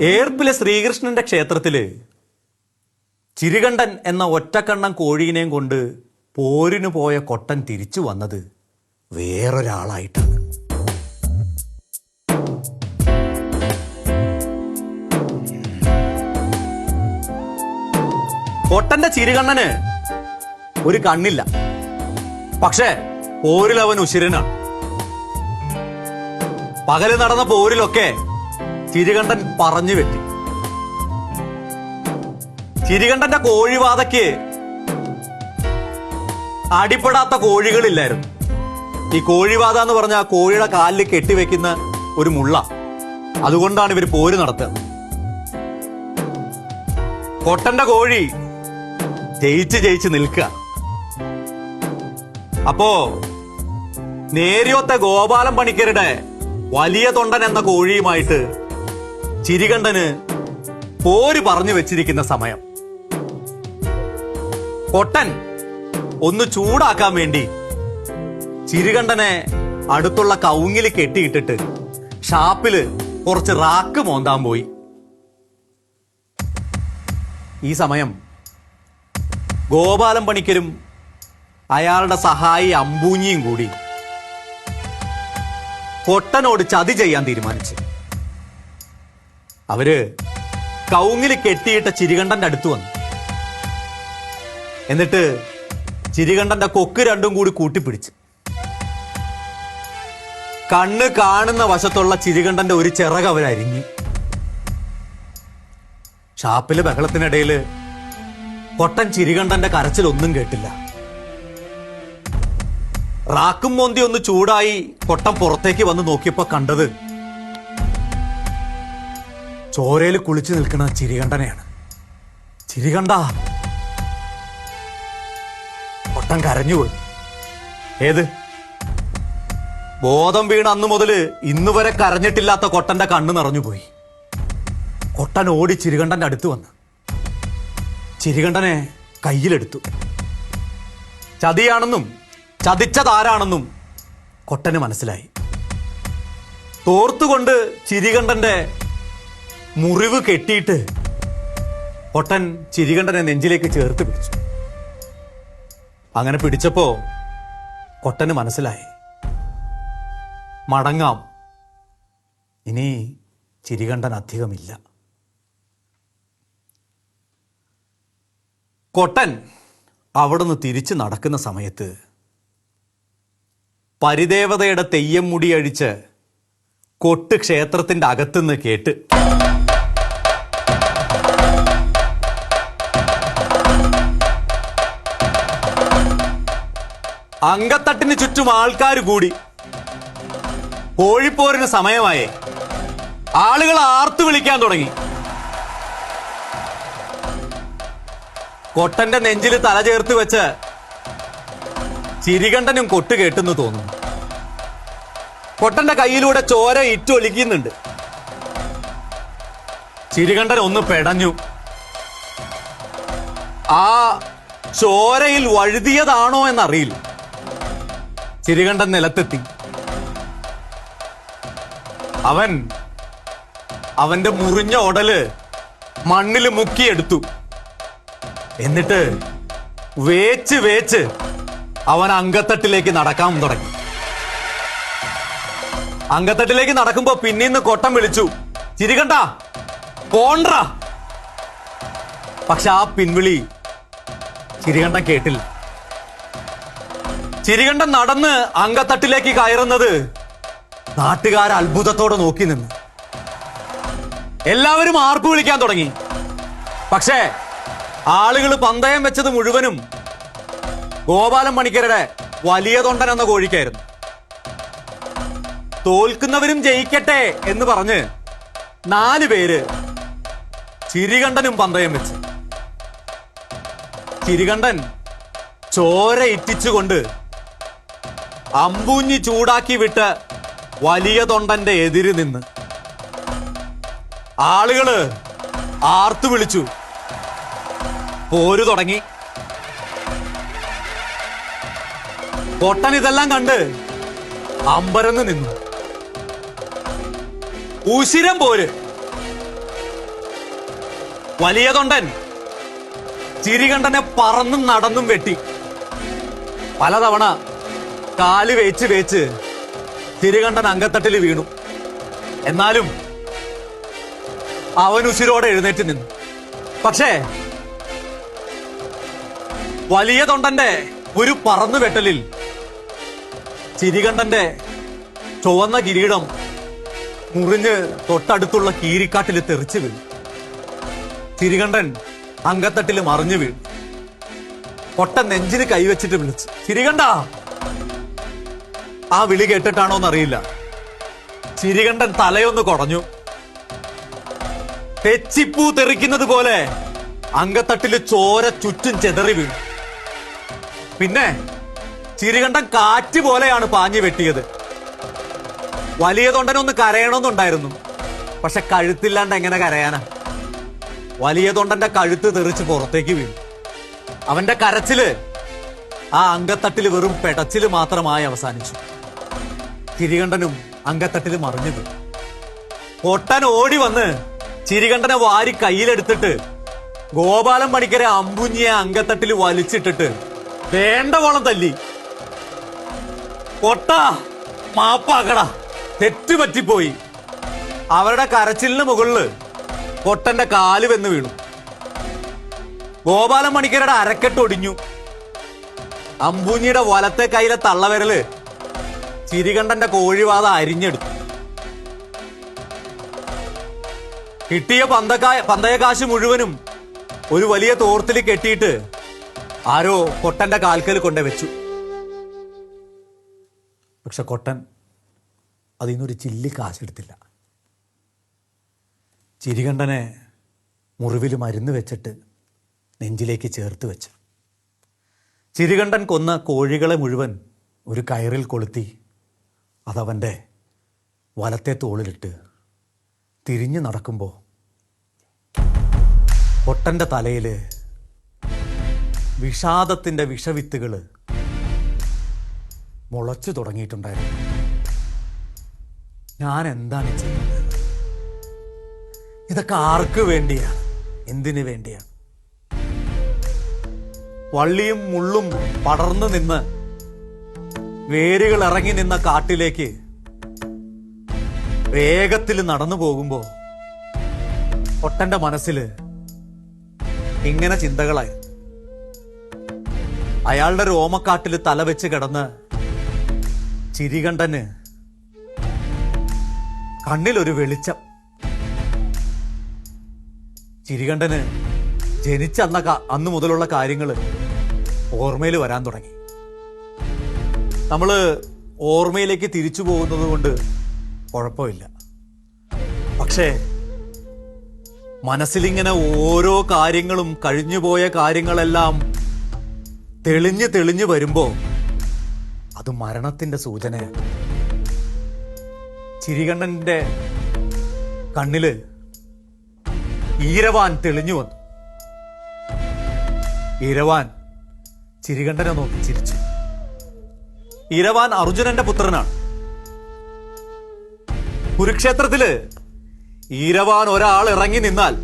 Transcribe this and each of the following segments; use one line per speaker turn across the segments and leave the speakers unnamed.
ഏർപ്പിലെ ശ്രീകൃഷ്ണന്റെ ക്ഷേത്രത്തിൽ ചിരികണ്ഠൻ എന്ന ഒറ്റക്കണ്ണം കോഴീനെയും കൊണ്ട് പോരിനു പോയ കൊട്ടൻ തിരിച്ചു വന്നത് വേറൊരാളായിട്ടാണ്. കൊട്ടന്റെ ചിരികണ്ണന് ഒരു കണ്ണില്ല. പക്ഷേ പോരിൽ അവൻ ഉശിരനാണ്. പകൽ നടന്ന പോരിലൊക്കെ ചിരികണ്ഠൻ പറഞ്ഞു വെട്ടി. ചിരികണ്ഠന്റെ കോഴിവാതയ്ക്ക് അടിപ്പെടാത്ത കോഴികളില്ലായിരുന്നു. ഈ കോഴിവാത എന്ന് പറഞ്ഞാൽ കോഴിയുടെ കാലിൽ കെട്ടിവെക്കുന്ന ഒരു മുള്ള. അതുകൊണ്ടാണ് ഇവർ പോര് നടത്തുക. കൊട്ടന്റെ കോഴി ജയിച്ച് ജയിച്ച് നിൽക്കുക. അപ്പോ നേരിയോത്തെ ഗോപാലൻ പണിക്കരുടെ വലിയ തൊണ്ടൻ എന്ന കോഴിയുമായിട്ട് ചിരികണ്ഠന് പോര് പറഞ്ഞു വെച്ചിരിക്കുന്ന സമയം. കൊട്ടൻ ഒന്ന് ചൂടാക്കാൻ വേണ്ടി ചിരികണ്ഠനെ അടുത്തുള്ള കൗങ്ങിൽ കെട്ടിയിട്ടിട്ട് ഷാപ്പിൽ കുറച്ച് റാക്ക് മോന്താൻ പോയി. ഈ സമയം ഗോപാലൻ പണിക്കരും അയാളുടെ സഹായി അമ്പൂഞ്ഞിയും കൂടി കൊട്ടനോട് ചതി ചെയ്യാൻ തീരുമാനിച്ചു. അവർ കൗങ്ങിൽ കെട്ടിയിട്ട ചിരികണ്ഠന്റെ അടുത്ത് വന്നു. എന്നിട്ട് ചിരികണ്ഠന്റെ കൊക്ക് രണ്ടും കൂടി കൂട്ടിപ്പിടിച്ചു. കണ്ണ് കാണുന്ന വശത്തുള്ള ചിരികണ്ഠന്റെ ഒരു ചിറക് അവരരിഞ്ഞു ഷാപ്പിലെ കൊട്ടൻ ചിരികണ്ഠന്റെ കരച്ചിലൊന്നും കേട്ടില്ല. റാക്കും മോന്തി ഒന്ന് ചൂടായി കൊട്ടം പുറത്തേക്ക് വന്ന് നോക്കിയപ്പോ കണ്ടത് ചോരയിൽ കുളിച്ചു നിൽക്കുന്ന ചിരികണ്ഠനെയാണ്. ചിരികണ്ട ഒട്ടം കരഞ്ഞുപോയി. ഏത്? ബോധം വീണ അന്നു മുതൽ ഇന്ന് വരെ കരഞ്ഞിട്ടില്ലാത്ത കൊട്ടന്റെ കണ്ണ് നിറഞ്ഞുപോയി. കൊട്ടൻ ഓടി ചിരികണ്ഠന്റെ അടുത്ത് വന്ന്. ചിരികണ്ഠനെ കയ്യിലെടുത്തു. ചതിയാണെന്നും ചതിച്ചതാരാണെന്നും കൊട്ടന് മനസ്സിലായി. തോർത്തുകൊണ്ട് ചിരികണ്ഠന്റെ മുറിവ് കെട്ടിയിട്ട് ഒട്ടൻ ചിരികണ്ഠനെ നെഞ്ചിലേക്ക് ചേർത്ത് പിടിച്ചു. അങ്ങനെ പിടിച്ചപ്പോ കൊട്ടന് മനസ്സിലായി. മടങ്ങാം. ഇനി ചിരികണ്ഠൻ അധികമില്ല. കൊട്ടൻ അവിടുന്ന് തിരിച്ച് നടക്കുന്ന സമയത്ത് പരിദേവതയുടെ തെയ്യം മുടിയഴിച്ച് കൊട്ട് ക്ഷേത്രത്തിന്റെ അകത്തുനിന്ന് കേട്ട് അങ്കത്തട്ടിന് ചുറ്റും ആൾക്കാർ കൂടി. കോഴിപ്പോരിന് സമയമായേ. ആളുകൾ ആർത്തു വിളിക്കാൻ തുടങ്ങി. കൊട്ടന്റെ നെഞ്ചിൽ തല ചേർത്ത് വെച്ച് ചിരികണ്ഠനും കൊട്ട് കേട്ടെന്ന് തോന്നുന്നു. കൊട്ടന്റെ കയ്യിലൂടെ ചോര ഇറ്റൊലിക്കുന്നുണ്ട് ചിരികണ്ഠൻ ഒന്ന് പെടഞ്ഞു. ആ ചോരയിൽ വഴുതിയതാണോ എന്നറിയില്ല. ചിരികണ്ഠൻ നിലത്തെത്തി. അവൻ അവന്റെ മുറിഞ്ഞ ഉടൽ മണ്ണിൽ മുക്കിയെടുത്തു. എന്നിട്ട് വേച്ച് വേച്ച് അവൻ അങ്കത്തട്ടിലേക്ക് നടക്കാൻ തുടങ്ങി. അങ്കത്തട്ടിലേക്ക് നടക്കുമ്പോ പിന്നീന്ന് കൊട്ടം വിളിച്ചു. ചിരികണ്ട പോണ്ട്ര. പക്ഷെ ആ പിൻവിളി ചിരികണ്ട കേട്ടില്ല. ചിരികണ്ഠൻ നടന്ന് അങ്കത്തട്ടിലേക്ക് കയറുന്നത് നാട്ടുകാർ അത്ഭുതത്തോടെ നോക്കി നിന്ന്. എല്ലാവരും ആർപ്പ് വിളിക്കാൻ തുടങ്ങി? പക്ഷേ ആളുകൾ പന്തയം വെച്ചത് മുഴുവനും ഗോപാലൻ മണിക്കരുടെ വലിയ തൊണ്ടൻ എന്ന കോഴിക്കായിരുന്നു. തോൽക്കുന്നവരും ജയിക്കട്ടെ എന്ന് പറഞ്ഞ് നാല് പേര് ചിരികണ്ഠനും പന്തയം വെച്ച്. ചിരികണ്ഠൻ ചോര ഇറ്റിച്ചുകൊണ്ട് അമ്പൂഞ്ഞി ചൂടാക്കി വിട്ട് വലിയ തൊണ്ടന്റെ എതിര് നിന്ന്. ആളുകൾ ആർത്തു വിളിച്ചു. പോരു തുടങ്ങി. പൊട്ടൻ ഇതെല്ലാം കണ്ട് അമ്പരന്ന് നിന്നു. ഉശിരം പോര്. വലിയ തൊണ്ടൻ ചിരികണ്ഠനെ പറന്നും നടന്നും വെട്ടി. പലതവണ കാൽ വേച്ച് വേച്ച് തിരുകണ്ടൻ അങ്കത്തട്ടിൽ വീണു. എന്നാലും അവൻ ഉശിരോടെ എഴുന്നേറ്റ് നിന്നു. പക്ഷേ വലിയ തൊണ്ടന്റെ ഒരു പറന്നു വെട്ടലിൽ ചിരികണ്ഠന്റെ ചുവന്ന കിരീടം മുറിഞ്ഞ് തൊട്ടടുത്തുള്ള കീരിക്കാട്ടിൽ തെറിച്ചു വീണു. ചിരികണ്ഠൻ അങ്കത്തട്ടിൽ മറിഞ്ഞു വീണു. പൊട്ട നെഞ്ചിന് കൈവച്ചിട്ട് വിളിച്ചു. ചിരികണ്ഠ ആ വിളി കേട്ടിട്ടാണോ എന്നറിയില്ല. ചിരികണ്ടൻ തലയൊന്ന് കുറഞ്ഞു തെച്ചിപ്പൂ തെറിക്കുന്നത് പോലെ അങ്കത്തട്ടിൽ ചോര ചുറ്റും ചെതറി വീണു. പിന്നെ ചിരികണ്ടൻ കാറ്റ് പോലെയാണ് പാഞ്ഞു വെട്ടിയത്. വലിയ തൊണ്ടനൊന്ന് കരയണമെന്നുണ്ടായിരുന്നു. പക്ഷെ കഴുത്തില്ലാണ്ട് എങ്ങനെ കരയാനാ? വലിയ തൊണ്ടന്റെ കഴുത്ത് തെറിച്ച് പുറത്തേക്ക് വീണു. അവന്റെ കരച്ചിൽ ആ അങ്കത്തട്ടിൽ വെറും പെടച്ചിൽ മാത്രമായി അവസാനിച്ചു. ചിരികണ്ഠനും അങ്കത്തട്ടിൽ മറിഞ്ഞു വീണു പൊട്ടൻ ഓടി വന്ന് ചിരികണ്ഠനെ വാരി കയ്യിലെടുത്തിട്ട് ഗോപാലൻ പണിക്കരെ അമ്പുഞ്ഞിയെ അങ്കത്തട്ടിൽ വലിച്ചിട്ടിട്ട് വേണ്ടവോളം തല്ലി. പൊട്ട മാപ്പാക്കട തെറ്റുപറ്റിപ്പോയി. അവരുടെ കരച്ചിലിന് മുകളിൽ പൊട്ടന്റെ കാൽ വെന്ന് വീണു. ഗോപാലൻ മണിക്കരുടെ അരക്കെട്ട് ഒടിഞ്ഞു. അമ്പൂഞ്ഞിയുടെ വലത്തെ കൈയിലെ തള്ളവിരൽ ചിരികണ്ഠന്റെ കോഴിവാത അരിഞ്ഞെടുത്തു. കിട്ടിയ പന്തക്കായ പന്തയകാശ് മുഴുവനും ഒരു വലിയ തോർത്തിൽ കെട്ടിയിട്ട് ആരോ കൊട്ടന്റെ കാൽക്കൽ കൊണ്ടു വെച്ചു. പക്ഷെ കൊട്ടൻ അതിൽ നിന്നൊരു ചില്ലി കാശെടുത്തില്ല. ചിരികണ്ഠനെ മുറിവിൽ മരുന്ന് വെച്ചിട്ട് നെഞ്ചിലേക്ക് ചേർത്ത് വെച്ചു. ചിരികണ്ഠൻ കൊന്ന കോഴികളെ മുഴുവൻ ഒരു കയറിൽ കൊളുത്തി അതവന്റെ വലത്തെ തോളിലിട്ട് തിരിഞ്ഞു നടക്കുമ്പോൾ പൊട്ടന്റെ തലയിൽ വിഷാദത്തിന്റെ വിഷവിത്തുകൾ മുളച്ചു തുടങ്ങിയിട്ടുണ്ടായിരുന്നു. ഞാൻ എന്താണ് ചെയ്യുന്നത്? ഇതൊക്കെ ആർക്ക് വേണ്ടിയാണ് എന്തിനു വേണ്ടിയാണ് വള്ളിയും മുള്ളും പടർന്നു നിന്ന് വേരുകൾ ഇറങ്ങി നിന്ന കാട്ടിലേക്ക് വേഗത്തിൽ നടന്നു പോകുമ്പോ ഒട്ടന്റെ മനസ്സിൽ ഇങ്ങനെ ചിന്തകളായി. അയാളുടെ രോമക്കാട്ടിൽ തല വെച്ച് കിടന്ന് ചിരികണ്ടന് കണ്ണിലൊരു വെളിച്ചം. ചിരികണ്ടന് ജനിച്ച അന്ന കാ- അന്ന് മുതലുള്ള കാര്യങ്ങൾ ഓർമ്മയിൽ വരാൻ തുടങ്ങി. നമ്മൾ ഓർമ്മയിലേക്ക് തിരിച്ചു പോകുന്നത് കൊണ്ട് കുഴപ്പമില്ല. പക്ഷേ മനസ്സിലിങ്ങനെ ഓരോ കാര്യങ്ങളും കഴിഞ്ഞുപോയ കാര്യങ്ങളെല്ലാം തെളിഞ്ഞ് തെളിഞ്ഞു വരുമ്പോൾ അത് മരണത്തിന്റെ സൂചനയാണ്. ചിരികണ്ണന്റെ കണ്ണിൽ ഈരവാൻ തെളിഞ്ഞു വന്നു. ഈരവാൻ ചിരികണ്ഠനെ നോക്കി ചിരിച്ചു. ഈരവാൻ അർജുനന്റെ പുത്രനാണ്. കുരുക്ഷേത്രത്തിൽ ഈരവാൻ ഒരാൾ ഇറങ്ങി നിന്നാൽ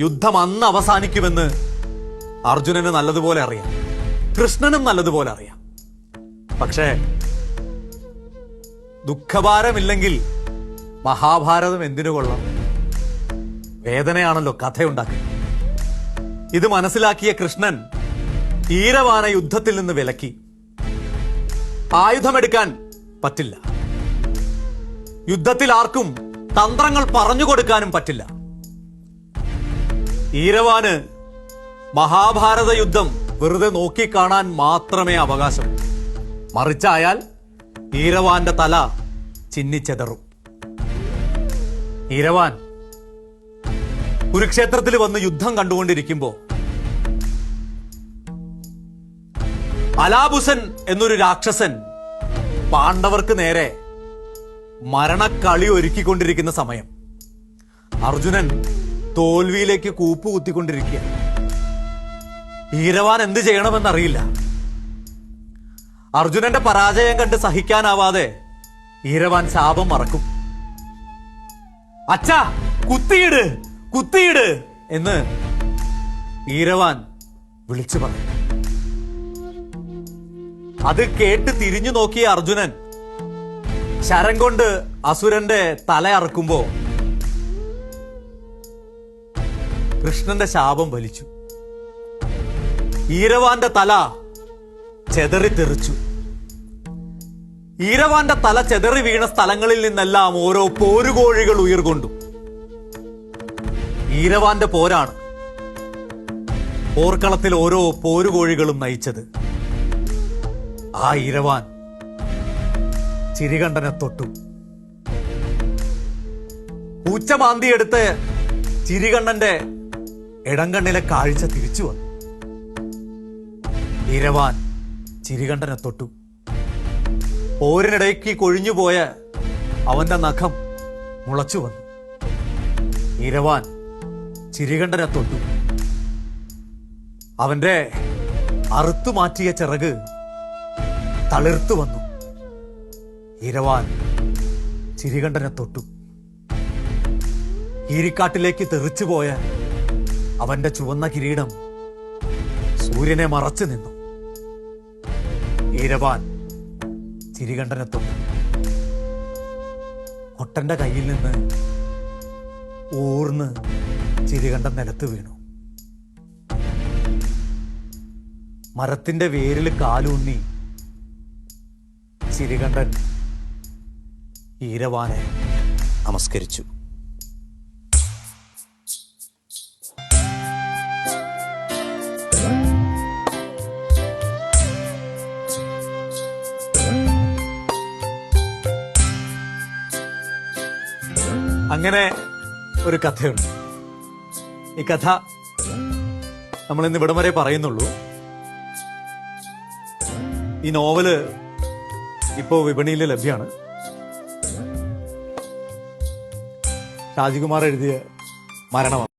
യുദ്ധം അന്ന് അവസാനിക്കുമെന്ന് അർജുനന് നല്ലതുപോലെ അറിയാം. കൃഷ്ണനും നല്ലതുപോലെ അറിയാം. പക്ഷേ ദുഃഖഭാരമില്ലെങ്കിൽ മഹാഭാരതം എന്തിനു കൊള്ളാം? വേദനയാണല്ലോ കഥയുണ്ടാക്കുക ഇത് മനസ്സിലാക്കിയ കൃഷ്ണൻ ഈരവാന യുദ്ധത്തിൽ നിന്ന് വിലക്കി. ആയുധമെടുക്കാൻ പറ്റില്ല. യുദ്ധത്തിൽ ആർക്കും തന്ത്രങ്ങൾ പറഞ്ഞു കൊടുക്കാനും പറ്റില്ല. ഈരവാന് മഹാഭാരത യുദ്ധം വെറുതെ നോക്കിക്കാണാൻ മാത്രമേ അവകാശം. മറിച്ചായാൽ ഈരവാന്റെ തല ചിന്നിച്ചെതറും. ഈരവാൻ കുരുക്ഷേത്രത്തിൽ വന്ന് യുദ്ധം കണ്ടുകൊണ്ടിരിക്കുമ്പോ അലാബുസൻ എന്നൊരു രാക്ഷസൻ പാണ്ഡവർക്ക് നേരെ മരണക്കളി ഒരുക്കിക്കൊണ്ടിരിക്കുന്ന സമയം. അർജുനൻ തോൽവിയിലേക്ക് കൂപ്പ് കുത്തിക്കൊണ്ടിരിക്കുക ഈരവാൻ എന്ത് ചെയ്യണമെന്നറിയില്ല. അർജുനന്റെ പരാജയം കണ്ട് സഹിക്കാനാവാതെ ഈരവാൻ ശാപം മറക്കും. അച്ഛാ കുത്തിയിട് കുത്തിയിട് എന്ന് ഈരവാൻ വിളിച്ചു പറഞ്ഞു അത് കേട്ട് തിരിഞ്ഞു നോക്കിയ അർജുനൻ. ശരം കൊണ്ട് അസുരന്റെ തല അറക്കുമ്പോ കൃഷ്ണന്റെ ശാപം വലിച്ചു ഈരവാന്റെ തല ചെതറി തെറിച്ചു. ഈരവാന്റെ തല ചെതറി വീണ സ്ഥലങ്ങളിൽ നിന്നെല്ലാം ഓരോ പോരുകോഴികൾ ഉയർകൊണ്ടു ഈരവാന്റെ പോരാണ് പോർക്കളത്തിൽ ഓരോ പോരുകോഴികളും നയിച്ചത്. ആ ഇരവാൻ ചിരികണ്ഠനെ തൊട്ടു. പൂച്ചമാന്തിയെടുത്ത് ചിരികണ്ണന്റെ ഇടങ്കണ്ണിലെ കാഴ്ച തിരിച്ചു വന്നു. ഇരവാൻ ചിരികണ്ഠനെ തൊട്ടു. പോരിനിടയ്ക്ക് കൊഴിഞ്ഞുപോയ അവന്റെ നഖം മുളച്ചു വന്നു. ഇരവാൻ ചിരികണ്ഠനെ തൊട്ടു. അവന്റെ അറുത്തു മാറ്റിയ ചിറക് തളിർത്തു വന്നു. ഇരവാൻ ചിരികണ്ഠനെ തൊട്ടു. ഈരിക്കാട്ടിലേക്ക് തെറിച്ചുപോയ അവന്റെ ചുവന്ന കിരീടം സൂര്യനെ മറച്ചു നിന്നു. ഈരവാൻ ചിരികണ്ഠനെ തൊട്ടു. കൊട്ടന്റെ കയ്യിൽ നിന്ന് ഊർന്ന് ചിരികണ്ഠൻ നിലത്ത് വീണു. മരത്തിന്റെ വേരിൽ കാലൂന്നി ചിരികണ്ഠൻ ഈരവാനെ നമസ്കരിച്ചു. അങ്ങനെ ഒരു കഥയുണ്ട്. ഈ കഥ നമ്മൾ ഇന്ന് ഇവിടം വരെ പറയുന്നുള്ളൂ. ഈ നോവൽ ഇപ്പോ വിപണിയിൽ ലഭ്യമാണ് ഷാജികുമാർ എഴുതിയ മരണമാണ്.